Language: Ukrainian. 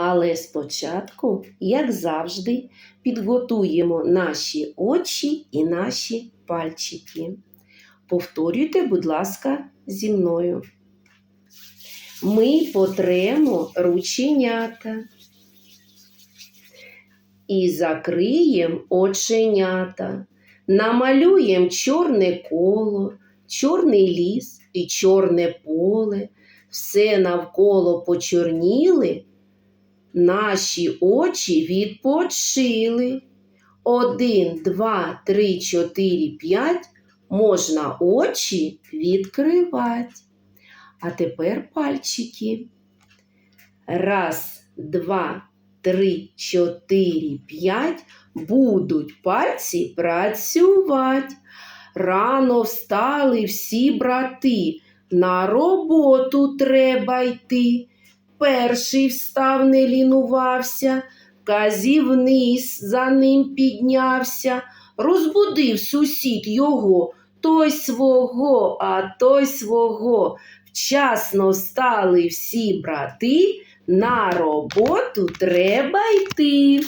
Але спочатку, як завжди, підготуємо наші очі і наші пальчики. Повторюйте, будь ласка, зі мною. Ми потремо рученята і закриємо оченята, намалюємо чорне коло, чорний ліс і чорне поле, все навколо почорніли, наші очі відпочили. Один, два, три, чотири, п'ять можна очі відкривати. А тепер пальчики. Раз, два, три, чотири, п'ять. Будуть пальці працювати. Рано встали всі брати. На роботу треба йти. Перший встав, не лінувався, казівниз за ним піднявся, розбудив сусід його, той свого, а той свого. Вчасно встали всі брати, на роботу треба йти.